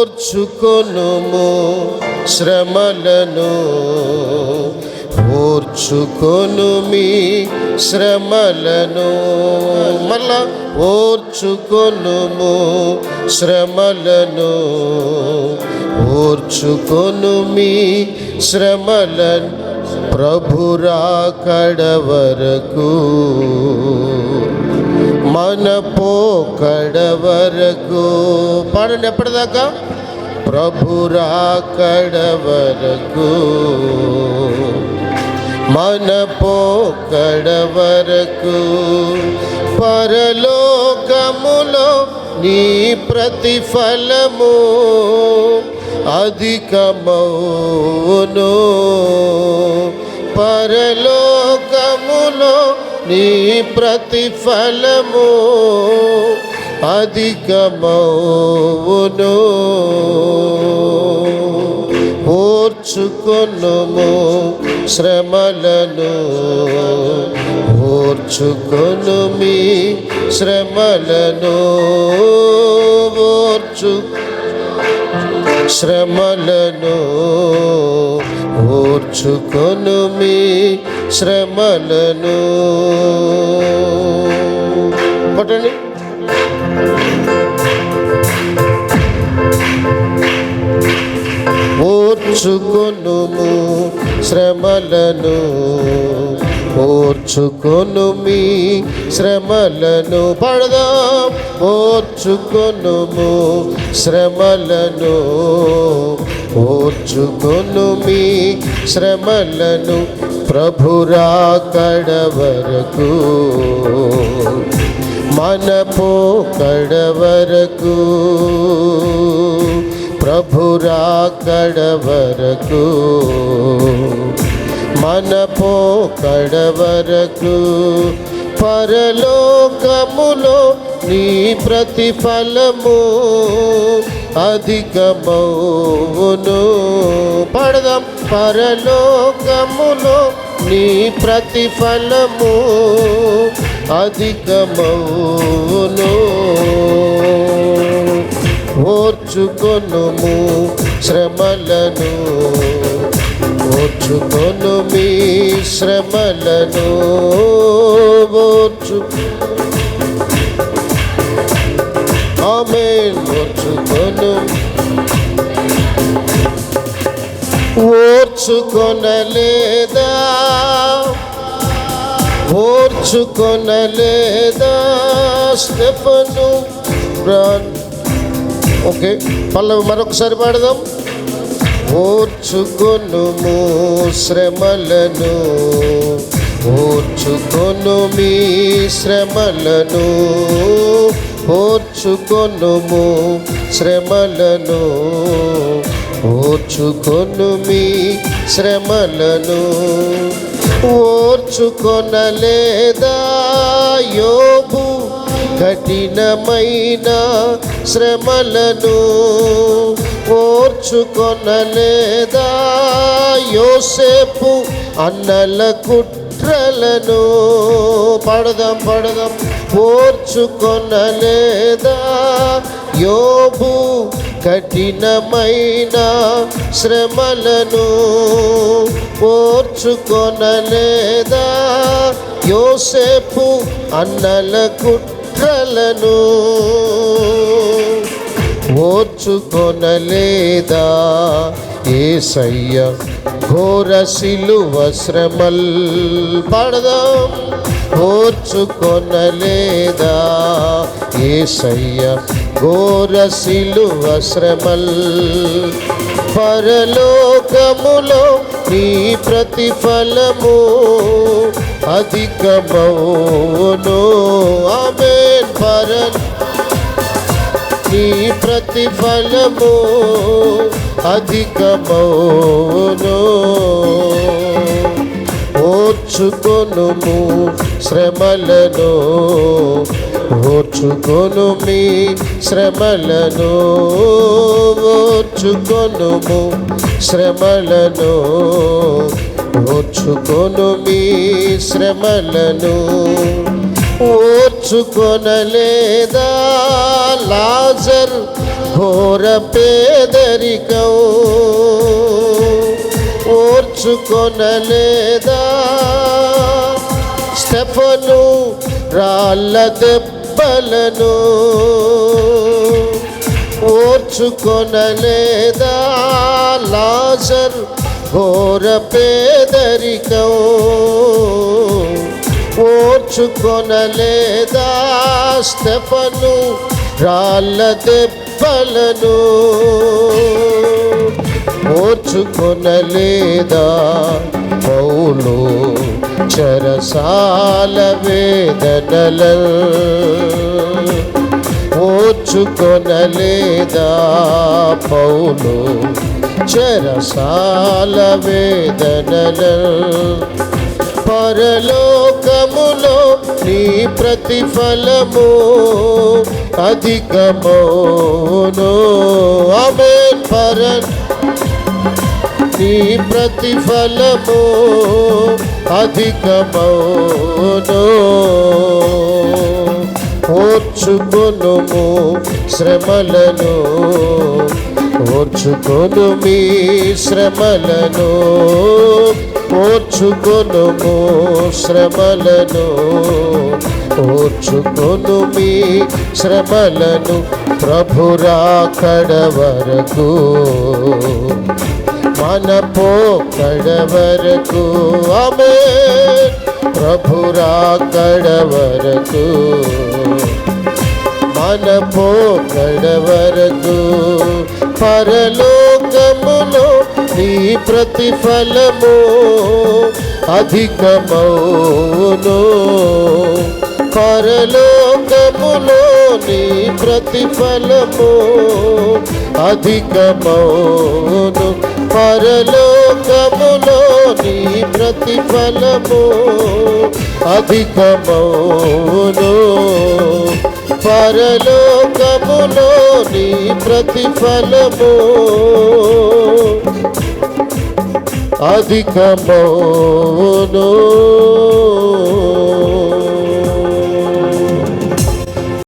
ఓర్చుకొనుము శ్రమలను. ఓర్చుకొను మీ శ్రమలను. మళ్ళా ఓర్చుకొనుము శ్రమలను. ఓర్చుకొను మీ శ్రమలను ప్రభురా కడవరకు. మన పోకడవరకు పాడండి ఎప్పటిదాకా? ప్రభురా కడవరకు మన పోకడవరకు పరలోకములో నీ ప్రతిఫలము అధికమౌను పరలోకములో నీ ప్రతిఫలము అధికమౌను ఓర్చుకొనుము శ్రమలను. ఓర్చుకొను మీ శ్రమలను. ఓర్చు శ్రమలను ఓర్చుకొను మీ శ్రమలను. పట్టండి ఓర్చుకొను శ్రమలను ఓర్ ఓర్చుకొను మీ శ్రమలను పడదాం ఓర్చుకొనుము శ్రమలను. ఓర్చుకొను మీ శ్రమలను ప్రభురా కడ వరకు మన పోకడ వరకు ప్రభురా కడ వరకు మనపో కడవరకు పరలోకములో నీ ప్రతిఫలము అధికమౌను పడదాం. పరలోకములో నీ ప్రతిఫలము అధికమౌను ఓర్చుకొనుము శ్రమలను. ఓర్చుకొను మీ శ్రమలను ఓర్చు. ఆమె ఓర్చుకొను ఓర్చుకొనలేదా? ఓర్చుకొనలేదా స్టెఫను? ఓకే పల్లవి మరొకసారి పాడదాం. ఓర్చుకొనుము శ్రమలను ఓర్చుకొను మీ శ్రమలను ఓర్చుకొనుము శ్రమలను ఓర్చుకొను మీ శ్రమలను. ఓర్చుకొనలేదా యోబు కఠినమైన శ్రమలను? ఓర్చుకొనలేదా యోసేపు అన్నల కుట్రలను పడదాం పడదాం. ఓర్చుకొనలేదా యోబు కఠినమైన శ్రమలను ఓర్చుకొనలేదా యోసేపు అన్నల కుట్రలను ఓర్చుకొనలేదా ఏసయ్య ఘోర సిలువ శ్రమల్. పడదాం ఓర్చుకొనలేదా ఏసయ్య ఘోర సిలువ శ్రమల్. పరలోకములో నీ ప్రతిఫలము అధికమౌను ఆ ప్రతిఫలము అధికమౌను ఓర్చుకొనుము శ్రమలను ఓర్చుకొను మీ శ్రమలను. ఓర్చుకొనుము శ్రమలను ఓర్చుకొను మీ శ్రమలను. ఓర్చుకొనలేదా లాజర్ ఘోర పేదరికం ఓర్చుకొనలేదా? స్టెఫను రాళ్ళ దెబ్బలను ఓర్చుకొనలేదా? లాజర్ ఘోర పేదరికం ఓర్చుకొనలేదా స్టెఫను? రాళ్ళ దెబ్బలను ఓర్చుకొనలేదా పౌలు చరసాల వేదనల ఓర్చుకొనలేదా పౌలు చరసాల వేదనల పరలోకములో నీ ప్రతిఫలము అధికమోను. అమేన్ పర నీ ప్రతిఫలము అధికమౌను. ఓర్చుకొనుము శ్రమలను. ఓర్చుకొను మీ శ్రమలను. ఓర్చుకొనుము శ్రమలను ఓర్చుకొను మీ శ్రమలను ప్రభురాకడ వరకు మన పోకడ వరకు ఆమె ప్రభురాకడ వరకు మన పోకడ వరకు పరలో ప్రతిఫలము అధికమౌను పరలోకములో నీ ప్రతిఫలము అధికమౌను పరలోకములో నీ ప్రతిఫలము అధికమౌను పరలోకములో నీ ప్రతిఫలము అధికమౌను.